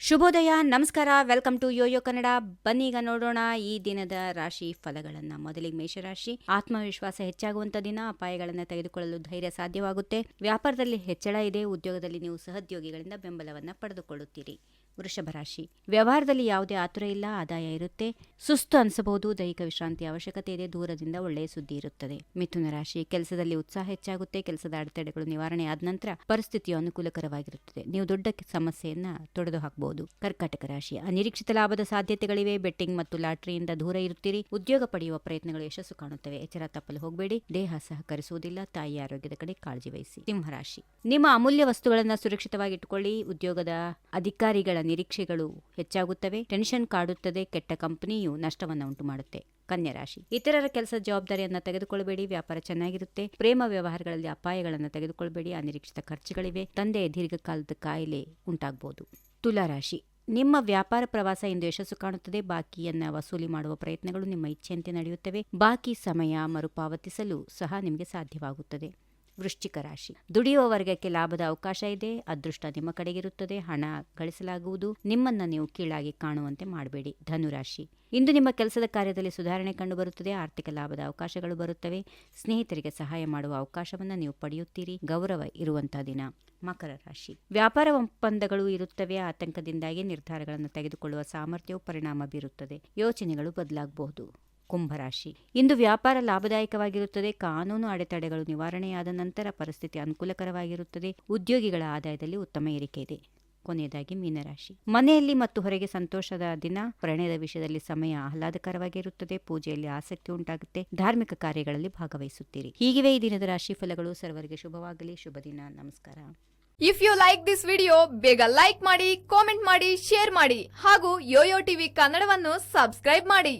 ಶುಭೋದಯ, ನಮಸ್ಕಾರ. Welcome to YoYo Kannada. ಬನ್ನೀಗ ನೋಡೋಣ ಈ ದಿನದ ರಾಶಿ ಫಲಗಳನ್ನ. ಮೊದಲಿಗೆ ಮೇಷರಾಶಿ. ಆತ್ಮವಿಶ್ವಾಸ ಹೆಚ್ಚಾಗುವಂತ ದಿನ. ಅಪಾಯಗಳನ್ನು ತೆಗೆದುಕೊಳ್ಳಲು ಧೈರ್ಯ ಸಾಧ್ಯವಾಗುತ್ತೆ. ವ್ಯಾಪಾರದಲ್ಲಿ ಹೆಚ್ಚಳ ಇದೆ. ಉದ್ಯೋಗದಲ್ಲಿ ನೀವು ಸಹೋದ್ಯೋಗಿಗಳಿಂದ ಬೆಂಬಲವನ್ನು ಪಡೆದುಕೊಳ್ಳುತ್ತೀರಿ. ವೃಷಭ ರಾಶಿ. ವ್ಯವಹಾರದಲ್ಲಿ ಯಾವುದೇ ಆತುರ ಇಲ್ಲ, ಆದಾಯ ಇರುತ್ತೆ. ಸುಸ್ತು ಅನಿಸಬಹುದು, ದೈಹಿಕ ವಿಶ್ರಾಂತಿ ಅವಶ್ಯಕತೆ ಇದೆ, ದೂರದಿಂದ ಒಳ್ಳೆಯ ಸುದ್ದಿ ಇರುತ್ತದೆ. ಮಿಥುನ ರಾಶಿ, ಕೆಲಸದಲ್ಲಿ ಉತ್ಸಾಹ ಹೆಚ್ಚಾಗುತ್ತೆ, ಕೆಲಸದ ಅಡೆತಡೆಗಳು ನಿವಾರಣೆ ಆದ ನಂತರ ಪರಿಸ್ಥಿತಿಯು ಅನುಕೂಲಕರವಾಗಿರುತ್ತದೆ. ನೀವು ದೊಡ್ಡ ಸಮಸ್ಯೆಯನ್ನ ತೊಡೆದು ಹಾಕಬಹುದು ಕರ್ಕಾಟಕ ರಾಶಿ, ಅನಿರೀಕ್ಷಿತ ಲಾಭದ ಸಾಧ್ಯತೆಗಳಿವೆ. ಬೆಟ್ಟಿಂಗ್ ಮತ್ತು ಲಾಟರಿಯಿಂದ ದೂರ ಇರುತ್ತೀರಿ. ಉದ್ಯೋಗ ಪಡೆಯುವ ಪ್ರಯತ್ನಗಳು ಯಶಸ್ಸು ಕಾಣುತ್ತವೆ. ಎಚ್ಚರ ತಪ್ಪಲು ಹೋಗಬೇಡಿ. ದೇಹ ಸಹಕರಿಸುವುದಿಲ್ಲ. ತಾಯಿ ಆರೋಗ್ಯದ ಕಡೆ ಕಾಳಜಿ ವಹಿಸಿ. ಸಿಂಹರಾಶಿ ನಿಮ್ಮ ಅಮೂಲ್ಯ ವಸ್ತುಗಳನ್ನು ಸುರಕ್ಷಿತವಾಗಿಟ್ಟುಕೊಳ್ಳಿ ಉದ್ಯೋಗದ ಅಧಿಕಾರಿಗಳ ನಿರೀಕ್ಷೆಗಳು ಹೆಚ್ಚಾಗುತ್ತವೆ. ಟೆನ್ಷನ್ ಕಾಡುತ್ತದೆ. ಕೆಟ್ಟ ಕಂಪನಿಯು ನಷ್ಟವನ್ನು ಉಂಟು ಮಾಡುತ್ತೆ ಕನ್ಯಾ ರಾಶಿ. ಇತರರ ಕೆಲಸ ಜವಾಬ್ದಾರಿಯನ್ನು ತೆಗೆದುಕೊಳ್ಳಬೇಡಿ ವ್ಯಾಪಾರ ಚೆನ್ನಾಗಿರುತ್ತೆ. ಪ್ರೇಮ ವ್ಯವಹಾರಗಳಲ್ಲಿ ಅಪಾಯಗಳನ್ನು ತೆಗೆದುಕೊಳ್ಳಬೇಡಿ ಅನಿರೀಕ್ಷಿತ ಖರ್ಚುಗಳಿವೆ. ತಂದೆಯ ದೀರ್ಘಕಾಲದ ಕಾಯಿಲೆ ಉಂಟಾಗಬಹುದು ತುಲಾ ರಾಶಿ. ನಿಮ್ಮ ವ್ಯಾಪಾರ ಪ್ರವಾಸ ಇಂದು ಯಶಸ್ಸು ಕಾಣುತ್ತದೆ. ಬಾಕಿಯನ್ನ ವಸೂಲಿ ಮಾಡುವ ಪ್ರಯತ್ನಗಳು ನಿಮ್ಮ ಇಚ್ಛೆಯಂತೆ ನಡೆಯುತ್ತವೆ. ಬಾಕಿ ಸಮಯ ಮರುಪಾವತಿಸಲು ಸಹ ನಿಮಗೆ ಸಾಧ್ಯವಾಗುತ್ತದೆ. ವೃಶ್ಚಿಕ ರಾಶಿ. ದುಡಿಯುವ ವರ್ಗಕ್ಕೆ ಲಾಭದ ಅವಕಾಶ ಇದೆ, ಅದೃಷ್ಟ ನಿಮ್ಮ ಕಡೆಗಿರುತ್ತದೆ, ಹಣ ಗಳಿಸಲಾಗುವುದು, ನಿಮ್ಮನ್ನ ನೀವು ಕೀಳಾಗಿ ಕಾಣುವಂತೆ ಮಾಡಬೇಡಿ. ಧನುರಾಶಿ. ಇಂದು ನಿಮ್ಮ ಕೆಲಸದ ಕಾರ್ಯದಲ್ಲಿ ಸುಧಾರಣೆ ಕಂಡುಬರುತ್ತದೆ, ಆರ್ಥಿಕ ಲಾಭದ ಅವಕಾಶಗಳು ಬರುತ್ತವೆ, ಸ್ನೇಹಿತರಿಗೆ ಸಹಾಯ ಮಾಡುವ ಅವಕಾಶವನ್ನು ನೀವು ಪಡೆಯುತ್ತೀರಿ, ಗೌರವ ಇರುವಂತಹ ದಿನ. ಮಕರ ರಾಶಿ. ವ್ಯಾಪಾರ ಒಪ್ಪಂದಗಳು ಇರುತ್ತವೆ, ಆತಂಕದಿಂದಾಗಿ ನಿರ್ಧಾರಗಳನ್ನು ತೆಗೆದುಕೊಳ್ಳುವ ಸಾಮರ್ಥ್ಯವು ಪರಿಣಾಮ ಬೀರುತ್ತದೆ. ಯೋಚನೆಗಳು ಬದಲಾಗಬಹುದು. ಕುಂಭರಾಶಿ ಇಂದು ವ್ಯಾಪಾರ ಲಾಭದಾಯಕವಾಗಿರುತ್ತದೆ. ಕಾನೂನು ಅಡೆತಡೆಗಳು ನಿವಾರಣೆಯಾದ ನಂತರ ಪರಿಸ್ಥಿತಿ ಅನುಕೂಲಕರವಾಗಿರುತ್ತದೆ. ಉದ್ಯೋಗಿಗಳ ಆದಾಯದಲ್ಲಿ ಉತ್ತಮ ಏರಿಕೆ ಇದೆ. ಕೊನೆಯದಾಗಿ ಮೀನರಾಶಿ. ಮನೆಯಲ್ಲಿ ಮತ್ತು ಹೊರಗೆ ಸಂತೋಷದ ದಿನ. ಪ್ರಣಯದ ವಿಷಯದಲ್ಲಿ ಸಮಯ ಆಹ್ಲಾದಕರವಾಗಿರುತ್ತದೆ. ಪೂಜೆಯಲ್ಲಿ ಆಸಕ್ತಿ ಉಂಟಾಗುತ್ತೆ. ಧಾರ್ಮಿಕ ಕಾರ್ಯಗಳಲ್ಲಿ ಭಾಗವಹಿಸುತ್ತೀರಿ. ಹೀಗಿವೆ ಈ ದಿನದ ರಾಶಿ ಫಲಗಳು. ಸರ್ವರಿಗೆ ಶುಭವಾಗಲಿ. ಶುಭ ದಿನ. ನಮಸ್ಕಾರ. If you like this video ಬೇಗ ಲೈಕ್ ಮಾಡಿ ಕಾಮೆಂಟ್ ಮಾಡಿ ಶೇರ್ ಮಾಡಿ ಹಾಗೂ ಯೋಯೋ ಟಿವಿ ಕನ್ನಡವನ್ನು ಸಬ್ಸ್ಕ್ರೈಬ್ ಮಾಡಿ.